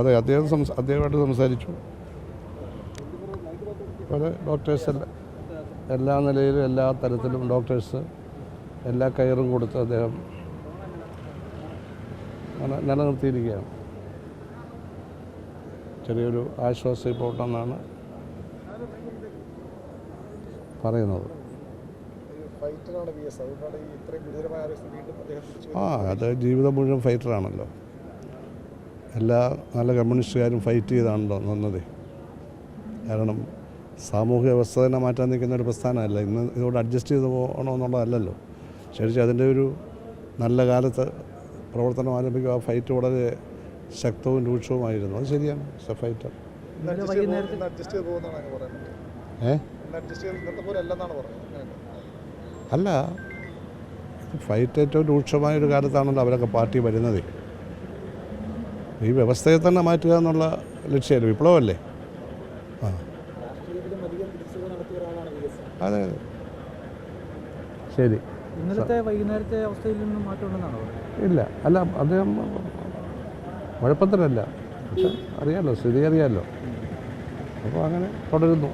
അതെ അദ്ദേഹം സംസ അദ്ദേഹമായിട്ട് സംസാരിച്ചു. അതെ ഡോക്ടേഴ്സ് എല്ലാ എല്ലാ നിലയിലും എല്ലാ തരത്തിലും ഡോക്ടേഴ്സ് എല്ലാ കയറും കൊടുത്ത് അദ്ദേഹം നിലനിർത്തിയിരിക്കുകയാണ്. ചെറിയൊരു ആശ്വാസ ഇപ്പോൾ ഉണ്ടെന്നാണ് പറയുന്നത് ആ അത് ജീവിതം മുഴുവൻ ഫൈറ്ററാണല്ലോ. എല്ലാ നല്ല കമ്മ്യൂണിസ്റ്റുകാരും ഫൈറ്റ് ചെയ്താണല്ലോ നന്നത്. കാരണം സാമൂഹ്യ വ്യവസ്ഥ തന്നെ മാറ്റാൻ നിൽക്കുന്ന ഒരു പ്രസ്ഥാനമല്ല. ഇന്ന് ഇതോട് അഡ്ജസ്റ്റ് ചെയ്ത് പോകണമെന്നുള്ളതല്ലല്ലോ. ശരിക്കും അതിന്റെ ഒരു നല്ല കാലത്ത് പ്രവർത്തനം ആരംഭിക്കുക ആ ഫൈറ്റ് വളരെ ശക്തവും രൂക്ഷവുമായിരുന്നു. അത് ശരിയാണ് ഏ? പറയുന്നത്. അല്ല ഫൈറ്റ് ഏറ്റവും രൂക്ഷമായ ഒരു കാലത്താണല്ലോ അവരൊക്കെ പാർട്ടി വരുന്നത്. ഈ വ്യവസ്ഥയെ തന്നെ മാറ്റുക എന്നുള്ള ലക്ഷ്യമല്ലേ? വിപ്ലവമല്ലേ? ആ. അതെ അതെ. ശരി. ഇന്നലത്തെ വൈകുന്നേരത്തെ അവസ്ഥയിൽ നിന്നും മാറ്റമുണ്ടെന്നാണോ ഇല്ല. അല്ല അദ്ദേഹം കുഴപ്പത്തിലല്ല പക്ഷെ അറിയാമല്ലോ സ്ഥിതി അറിയാമല്ലോ അപ്പോൾ അങ്ങനെ തുടരുന്നു.